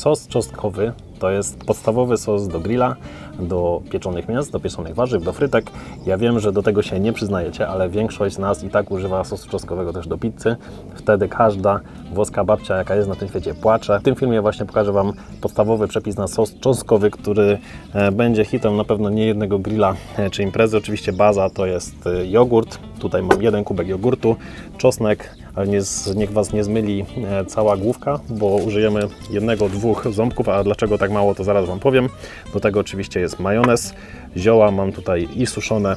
Sos czosnkowy to jest podstawowy sos do grilla, do pieczonych mięs, do pieczonych warzyw, do frytek. Ja wiem, że do tego się nie przyznajecie, ale większość z nas i tak używa sosu czosnkowego też do pizzy. Wtedy każda włoska babcia, jaka jest na tym świecie, płacze. W tym filmie właśnie pokażę Wam podstawowy przepis na sos czosnkowy, który e, będzie hitem na pewno nie jednego grilla e, czy imprezy. Oczywiście baza to jest e, jogurt. Tutaj mam jeden kubek jogurtu, czosnek, ale nie, niech Was nie zmyli e, cała główka, bo użyjemy jednego, dwóch ząbków, a dlaczego tak mało, to zaraz Wam powiem. Do tego oczywiście jest majonez, zioła mam tutaj i suszone,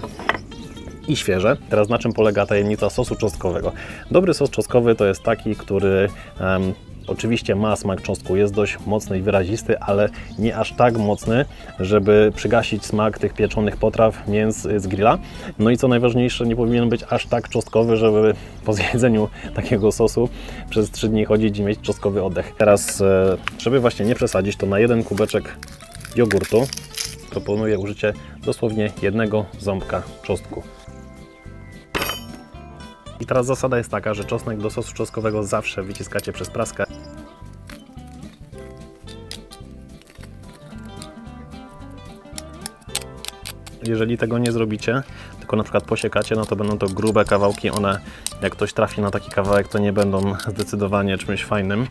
i świeże. Teraz na czym polega tajemnica sosu czosnkowego? Dobry sos czosnkowy to jest taki, który em, oczywiście ma smak czosnku, jest dość mocny i wyrazisty, ale nie aż tak mocny, żeby przygasić smak tych pieczonych potraw, mięs z grilla. No i co najważniejsze, nie powinien być aż tak czosnkowy, żeby po zjedzeniu takiego sosu przez 3 dni chodzić i mieć czosnkowy oddech. Teraz, e, żeby właśnie nie przesadzić, to na jeden kubeczek jogurtu proponuję użycie dosłownie jednego ząbka czosnku. I teraz zasada jest taka, że czosnek do sosu czosnkowego zawsze wyciskacie przez praskę. Jeżeli tego nie zrobicie, tylko na przykład posiekacie, no to będą to grube kawałki. One, jak ktoś trafi na taki kawałek, to nie będą zdecydowanie czymś fajnym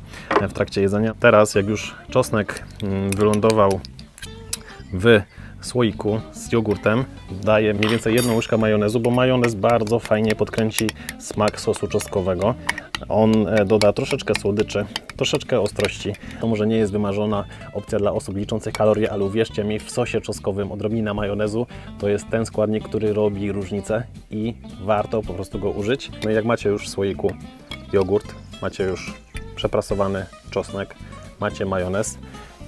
w trakcie jedzenia. Teraz, jak już czosnek mm, wylądował w słoiku z jogurtem daję mniej więcej jedną łyżkę majonezu, bo majonez bardzo fajnie podkręci smak sosu czosnkowego. On e, doda troszeczkę słodyczy, troszeczkę ostrości. To może nie jest wymarzona opcja dla osób liczących kalorie, ale uwierzcie mi, w sosie czosnkowym odrobina majonezu to jest ten składnik, który robi różnicę i warto po prostu go użyć. No i jak macie już w słoiku jogurt, macie już przeprasowany czosnek, macie majonez,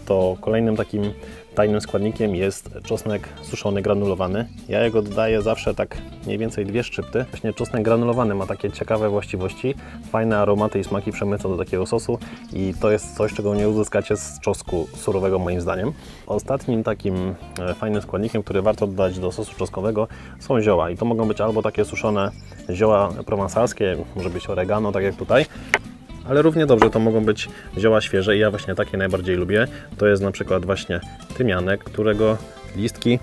to kolejnym takim tajnym składnikiem jest czosnek suszony, granulowany. Ja jego dodaję zawsze tak mniej więcej dwie szczypty. Właśnie czosnek granulowany ma takie ciekawe właściwości, fajne aromaty i smaki przemyca do takiego sosu i to jest coś, czego nie uzyskacie z czosnku surowego moim zdaniem. Ostatnim takim e, fajnym składnikiem, który warto dodać do sosu czosnkowego są zioła i to mogą być albo takie suszone zioła prowansalskie, może być oregano, tak jak tutaj, ale równie dobrze to mogą być zioła świeże i ja właśnie takie najbardziej lubię. To jest na przykład właśnie tymianek, którego listki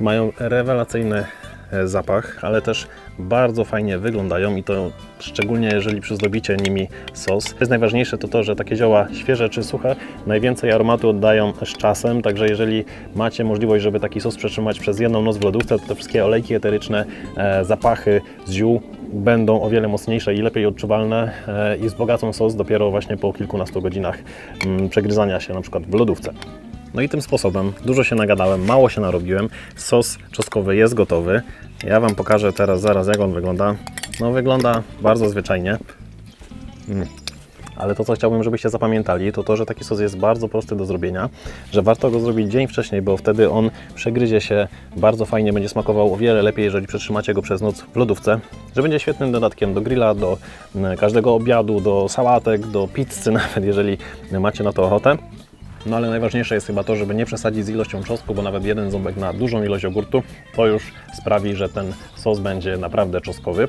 mają rewelacyjny e, zapach, ale też bardzo fajnie wyglądają i to szczególnie jeżeli przyzdobicie nimi sos. To jest najważniejsze to to, że takie zioła świeże czy suche najwięcej aromatu oddają z czasem, także jeżeli macie możliwość, żeby taki sos przetrzymać przez jedną noc w lodówce, to te wszystkie olejki eteryczne, e, zapachy z ziół będą o wiele mocniejsze i lepiej odczuwalne e, i wzbogacą sos dopiero właśnie po kilkunastu godzinach mm, przegryzania się na przykład w lodówce. No i tym sposobem dużo się nagadałem, mało się narobiłem. Sos czosnkowy jest gotowy. Ja Wam pokażę teraz zaraz jak on wygląda. No wygląda bardzo zwyczajnie. Mm. Ale to, co chciałbym, żebyście zapamiętali, to to, że taki sos jest bardzo prosty do zrobienia, że warto go zrobić dzień wcześniej, bo wtedy on przegryzie się bardzo fajnie, będzie smakował o wiele lepiej, jeżeli przetrzymacie go przez noc w lodówce, że będzie świetnym dodatkiem do grilla, do mm, każdego obiadu, do sałatek, do pizzy nawet, jeżeli macie na to ochotę. No ale najważniejsze jest chyba to, żeby nie przesadzić z ilością czosnku, bo nawet jeden ząbek na dużą ilość jogurtu to już sprawi, że ten sos będzie naprawdę czosnkowy.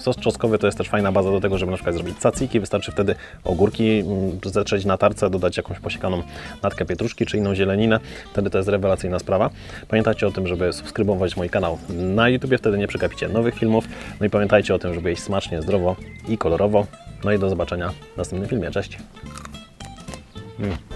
Sos czosnkowy to jest też fajna baza do tego, żeby na przykład zrobić caciki. Wystarczy wtedy ogórki mm, zetrzeć na tarce, dodać jakąś posiekaną natkę pietruszki czy inną zieleninę. Wtedy to jest rewelacyjna sprawa. Pamiętajcie o tym, żeby subskrybować mój kanał na YouTube, wtedy nie przegapicie nowych filmów. No i pamiętajcie o tym, żeby jeść smacznie, zdrowo i kolorowo. No i do zobaczenia w następnym filmie. Cześć! Mm.